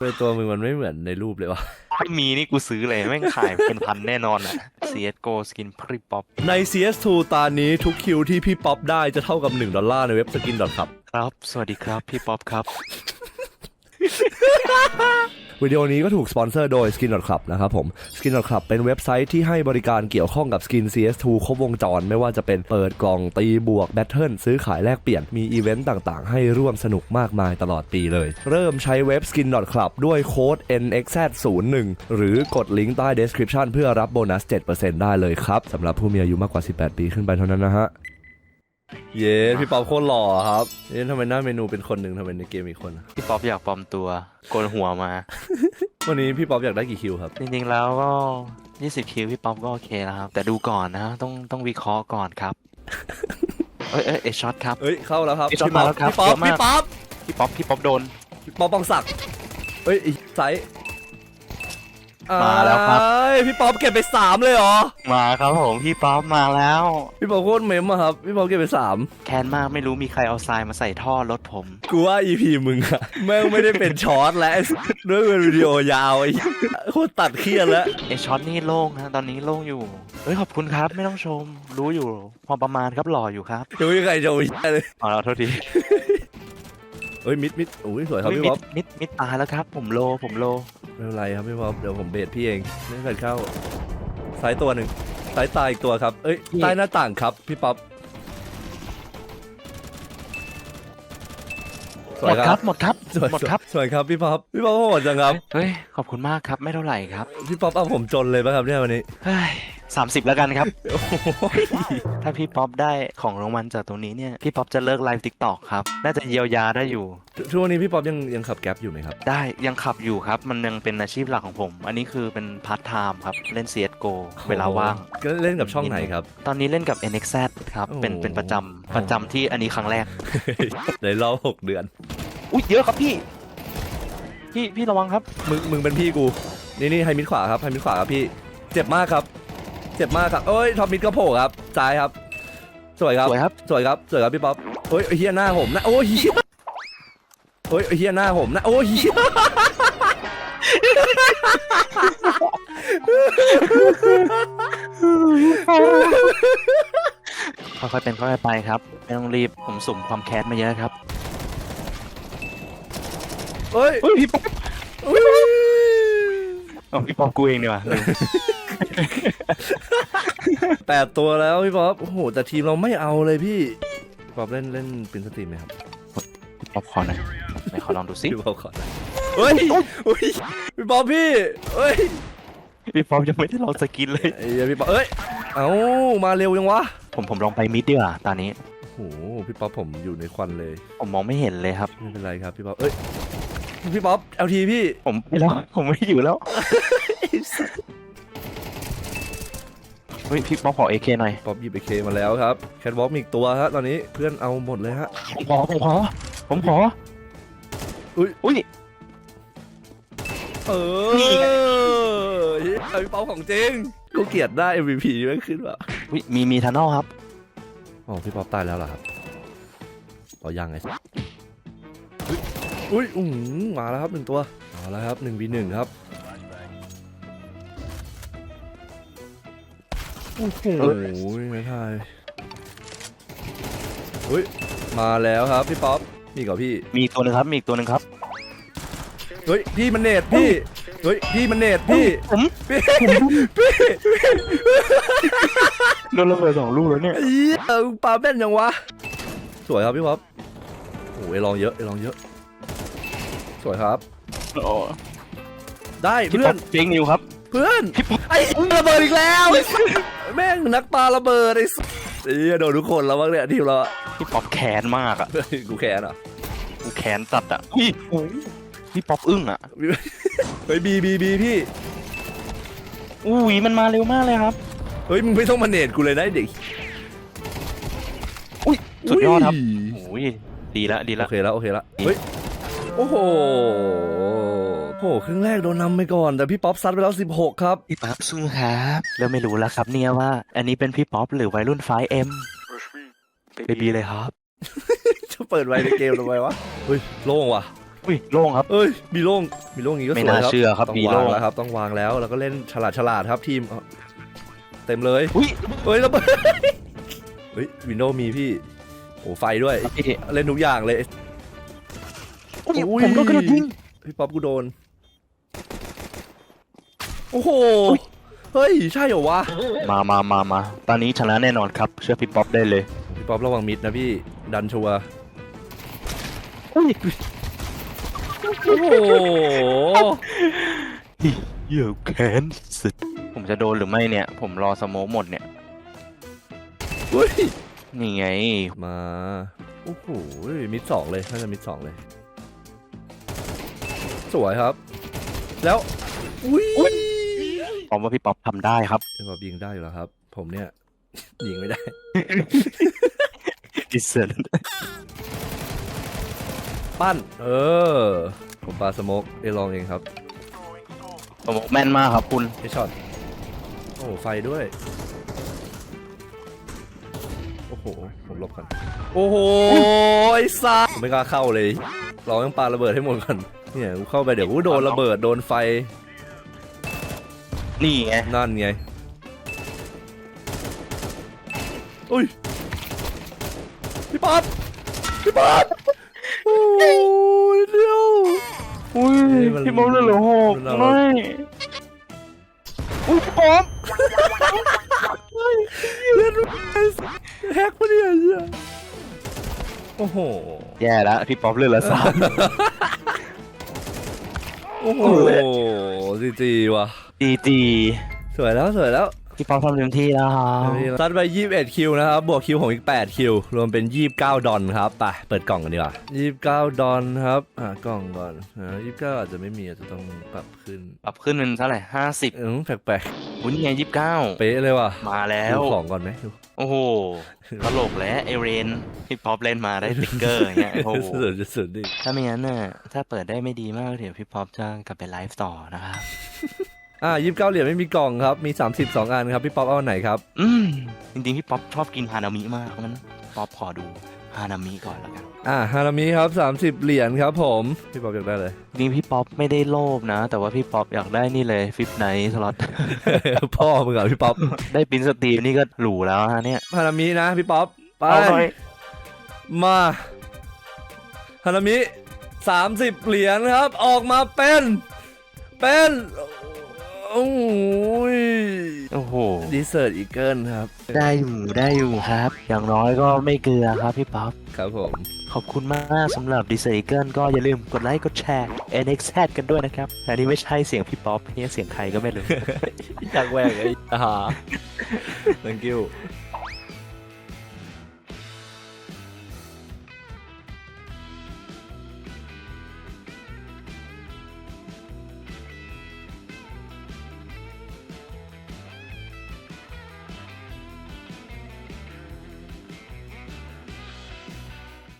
เฮ้ยตัวมึงมันไม่เหมือนในรูปเลยวะ ถ้ามีนี่กูซื้อเลยแม่งขายเป็นพันแน่นอนอะ CSGO สกินพริปป๊อปใน CS2 ตานี้ทุกคิวที่พี่ป๊อปได้จะเท่ากับ 1 ดอลลาร์ในเว็บสกินดอทครับ ครับ สวัสดีครับ พี่ป๊อปครับ วิดีโอนี้ก็ถูกสปอนเซอร์โดย Skin.club นะครับผม Skin.club เป็นเว็บไซต์ที่ให้บริการเกี่ยวข้องกับสกิน CS2 ครบวงจร ไม่ว่าจะเป็นเปิดกล่องตีบวกแบทเทิลซื้อขายแลกเปลี่ยนมีอีเวนต์ต่างๆ ให้ร่วมสนุกมากมายตลอดปีเลย เริ่มใช้เว็บ Skin.club ด้วยโค้ด NXZ01 หรือกดลิงก์ใต้ description เพื่อรับโบนัส 7%ได้เลยครับสำหรับผู้มีอายุมากกว่า 18 ปีขึ้นไปเท่านั้นนะฮะ เย้พี่ป๊อปโคตรหล่อครับเอ๊ะทำไมหน้าเมนูเป็นคนหนึ่งทำไมในเกมอีกคนอะพี่ป๊อปอยากปลอมตัวโกนหัวมา วันนี้พี่ป๊อปอยากได้กี่คิวครับ จริงๆแล้วก็ 20 คิวพี่ป๊อปก็โอเคแล้วครับ แต่ดูก่อนนะต้องต้องวิเคราะห์ก่อนครับ เอ้ยเอ้ยเอยช็อตครับ เอ้ยเข้าแล้วครับพี่ป๊อปมาแล้วครับพี่ป๊อปเยอะมากพี่ป๊อปพี่ป๊อปพี่ป๊อปโดน พี่ป๊อปปองศักดิ์เอ้ยไอ้ไซส์มาแล้วครับอ้าย พี่ป๊อปเก็บไปสามเลยเหรอ มาครับผมพี่ป๊อปมาแล้ว พี่ป๊อปโคตรเมมอะครับ พี่ป๊อปเก็บไปสามแค้นมากไม่รู้มีใครเอาทรายมาใส่ท่อรถผม กูว่า EP มึงอะแม่งไม่ได้เป็นช็อตแล้วไอ้ด้วยเป็นวิดีโอยาวไอ้โคตรตัดเครียดแล้วไอช็อตนี่โล่งนะตอนนี้โล่งอยู่ เฮ้ยขอบคุณครับไม่ต้องชม รู้อยู่พอประมาณครับหล่ออยู่ครับยังไม่มีใครโจยเลยอ๋อโทษทีเอ้ยมิดมิดโอ้ยสวยครับเฮ้ยพี่มิป๊ดอปมิดมิดตายแล้วครับ ผมโลผมโลไม่เป็นไรครับพี่ป๊อปเดี๋ยวผมเบสพี่เองไม่เกิดเข้าซ้ายตัวหนึ่งซ้ายตายอีกตัวครับ เอ้ยใต้หน้าต่างครับพี่ป๊อปสหวมยดครับหมดครับ สวยหมดครับสวยครับพี่ป๊อปพี่ป๊อปโหดจังครับเฮ้ยขอบคุณมากครับไม่เท่าไหร่ครับพี่ป๊อปเอาผมจนเลยป่ะครับเนี่ยวันนี้เฮ้ยสามสิบแล้วกันครับโอ้โหถ้าพี่ป๊อปได้ของรางวัลจากตรงนี้เนี่ยพี่ป๊อปจะเลิกไลฟ์ทิกตอกครับ น่าจะเยียวยาได้อยู่ทุกวันนี้พี่ป๊อปยังยังขับแก๊ปอยู่ไหมครับ ได้ยังขับอยู่ครับ มันยังเป็นอาชีพหลักของผม อันนี้คือเป็นพาร์ทไทม์ครับ เล่น CSGO เวลาว่างก็เล่นกับช่องไหนครับ ตอนนี้เล่นกับ NXZ ครับโอ้เป็นเป็นประจำประจำที่อันนี้ครั้งแรกในรอบหกเดือน อุ้ยเยอะครับพี่ พี่พี่ระวังครับ มึงมึงเป็นพี่กู นี่นี่ไฮมิดขวาครับไฮมิดขวาครับพี่ เจ็บมากครับ เจ็บมากครับเอ้ยท็อปมิดก็โผล่ครับซ้ายครับ สวยครับสวยครับ สวยครับสวยครับพี่ป๊อปเฮ้ยเฮียหน้าผมนะโอ้ยเฮียเฮ้ยเฮียหน้าผมนะโอ้ยเฮียค่อยๆเป็นค่อยๆไปครับ ไม่ต้องรีบผมสุ่มความแค้นมาเยอะครับ เฮ้ยเฮ้ยพี่ป๊อปอุ๊ยอ๋อพี่ป๊อปกูเองดีกว่าลืมแปดตัวแล้วพี่ป๊อปโอ้โหแต่ทีมเราไม่เอาเลยพี่พี่ป๊อปเล่นเล่นเป็นสตรีมไหมครับพี่ป๊อปขอหน่อยไหนขอลองดูสิพี่ป๊อปขอหน่อยเฮ้ยเฮ้ยพี่ป๊อปพี่เฮ้ยพี่ป๊อปยังไม่ได้ลองสกินเลย ไอ้เหี้ยพี่ป๊อปเอ้ยเอ้ามาเร็วยังวะผมผมลองไปมิดดีกว่าตอนนี้ โอ้โหพี่ป๊อปผมอยู่ในควันเลย ผมมองไม่เห็นเลยครับ ไม่เป็นไรครับพี่ป๊อปเอ้ย พี่ป๊อปเอาทีพี่ ผมไปแล้ว ผมไม่อยู่แล้ว เฮ้ย พี่ป๊อปขอเอเคหน่อย ป๊อปหยิบไอเคมาแล้วครับ แคทวอล์กมีอีกตัวฮะตอนนี้เพื่อนเอาหมดเลยฮะ ผมขอ ผมขอ ผมขอ อุ๊ย อุ้ย เออนี่ไง เฮ้ยเอาพี่ป๊อปของจริงกูเกลียดได้ MVP ไม่ขึ้นว่ะอุ้ยมี มีทันนอลครับ อ๋อพี่ป๊อปตายแล้วเหรอครับต่อยังไง อุ๊ยอุ้ยอุ้งมาแล้วครับหนึ่งตัวเอาแล้วครับหนึ่งวีหนึ่งครับโอ้โหไม่ทายอุ้ยมาแล้วครับพี่ป๊อปนี่ก่อนพี่มีอีกตัวหนึงครับ มีอีกตัวหนึงครับ เฮ้ยพี่มันเนตพี่เฮ้ยพี่มันเนตพี่ผมพี่พี่โดนระเบิดสองลูกแล้วเนี่ยเหี้ยมึงปาแม่นยังวะ สวยครับพี่ป๊อปโอ้ยลองเยอะเอลองเยอะ สวยครับ โอ้ได้พี่เพื่ป๊ออนปเฟกนิวครับเพื่อนไอ้ระเบิดอีกแล้วไอ้สัสแม่งนักปาระเบิดไอ้สัสไอ้เหี้ยโดนทุกคนแล้วบ้างเนี่ยทีมเราอะพี่ป๊อปแค้นมากอะเฮ้ยกูแค้นอะกูแค้นจัดอะอุ้ยโอ้ยพี่ป๊อปอึ้งอะเฮ้ยบีบีบีพี่อุ้ยมันมาเร็วมากเลยครับเฮ้ยมึงไม่ต้องมาเนตกูเลยนะไอ้เด็กอุ้ยสุดยอดครับยโอ้ยดีละดีโอละเคแล้วโอเคแล้วเฮ้ย โอ้โหโอ้โหครึ่งแรกโดนนำไปก่อน แต่พี่ป๊อปซัดไปแล้ว 16 ครับ พี่ป๊อปสู้ครับแล้วไม่รู้แล้วครับเนี่ยว่า อันนี้เป็นพี่ป๊อปหรือวัยรุ่นไฟเอ็มเบบีเลยครับ จะเปิดไว้ในเกมทำไมวะเฮ้ยโล่งว่ะอุ้ยโล่งครับเอ้ยมีโล่งมีโล่งอย่างนี้ก็สไม่วยน่าครับเชื่อครับต้องมีวาโล่งงแล้วครับ ต้องวางแล้วแล้วก็เล่นฉลาดฉลาดครับทีมเอาเต็มเลยอุ้ยเฮ้ยระเบิดเฮ้ยวินโดว์มีพี่โอ้ไฟด้วยพี่เล่นทุกอย่างเลย อุ้ยอุ้ยผมโดนกระโดดยิง พี่ป๊อปกูโดน โอ้โหอุ๊ยเฮ้ย ใช่เหรอวะ มามามามาตอนนี้ชนะแน่นอนครับ เชื่อพี่ป๊อปได้เลย พี่ป๊อประวังมิดนะพี่ ดันชัวร์อุ้ยโอ้โหเหี้ยแขนสุด ผมจะโดนหรือไม่เนี่ย ผมรอสโมกหมดเนี่ย เฮ้ย นี่ไง มา โอ้โห มิดสองเลยน่าจะมิดสองเลย สวยครับ แล้ว อุ้ยผมว่าพี่ป๊อปทำได้ครับพี่ป๊อปยิงได้อยู่แล้วครับ ผมเนี่ย ยิงไม่ได้ดิเซนปั้น เออ ผมปาสโมกเอลองเองครับสโมกแม่นมากครับคุณไอช็อต โอ้โหไฟด้วย โอ้โห ผมหลบกัน โอ้โห ไอ้ซ่าผมไม่กล้าเข้าเลย เราต้องปาระเบิดให้หมดก่อน เนี่ยกูเข้าไปเดี๋ยวกูโดนระเบิดโดนไฟนี่ไงนั่นไงอุ้ยพี่ป๊อปพี่ป๊อปโอ้ยเดียวอุ้ยเฮ้ยมันพี่ป๊อปเลยเหรอโหกมันเอาไม่อุ้ยพี่ป๊อปเล่นแฮกปะเนี่ยเหี้ยโอ้โหแย่แล้วพี่ป๊อปเลยละสามโอ้โหจีจีว่ะดีจีสวยแล้วสวยแล้วพี่ป๊อปทำเต็มที่แล้วครับซัดไป 21 คิวนะครับ บวกคิวของอีก 8 คิว รวมเป็น 29 ดอนครับไปเปิดกล่องกันดีกว่า 29 ดอนครับหากล่องก่อนอ่า29 อาจจะไม่มีอาจจะต้องปรับขึ้น ปรับขึ้นเป็นเท่าไหร่ห้าสิบเออแปลกอุ้ ยนี่ไงยี่สิบเก้าๆเป๊ะเลยว่ะมาแล้วดูของก่อนไหมดูโอ้โหตลกแล้วเอเรนพี่ป๊อปเล่นมาได้สติ๊กเกอร์อย่างเงี้ยโอ้โหสุดจะสุดดิถ้าไม่งั้นน่ะถ้าเปิดได้ไม่ดีมากเดี๋ยวพี่ป๊อปจะกลับไปไลฟ์ต่อนะครับอ่า29เหรียญไม่มีกล่องครับ มี 32 อันครับ พี่ป๊อปเอาอันไหนครับ อืม จริงๆ พี่ป๊อปชอบกินฮานามิมากเพราะงั้น ป๊อปขอดู ฮานามิก่อนแล้วกัน อ่าฮารามิครับ 30 เหรียญครับผม พี่ป๊อปอยากได้เลย จริงๆพี่ป๊อปไม่ได้โลภนะ แต่ว่าพี่ป๊อปอยากได้นี่เลยฟิปไนท์สล็อต พ่อมึงกับพี่ป๊อปได้ปรินสตรีมนี่ก็หรูแล้วฮะเนี่ย ฮารามินะพี่ป๊อปไป เอาหน่อยมาฮานามิ30 เหรียญครับ ออกมาเป็น เป็น โอ้ยโอ้โหดีเซอร์ตอีเกิลครับ ได้อยู่ได้อยู่ครับ อย่างน้อยก็ไม่เกลือครับพี่ป๊อปครับผม ขอบคุณมากสำหรับดีเซอร์เกิลก็อย่าลืมกดไลค์กดแชร์ NXZ กันด้วยนะครับ อันนี้ไม่ใช่เสียงพี่ป๊อปนี่เสียงใครก็ไม่รู้ อยากแหวกไอ้อ่า thank you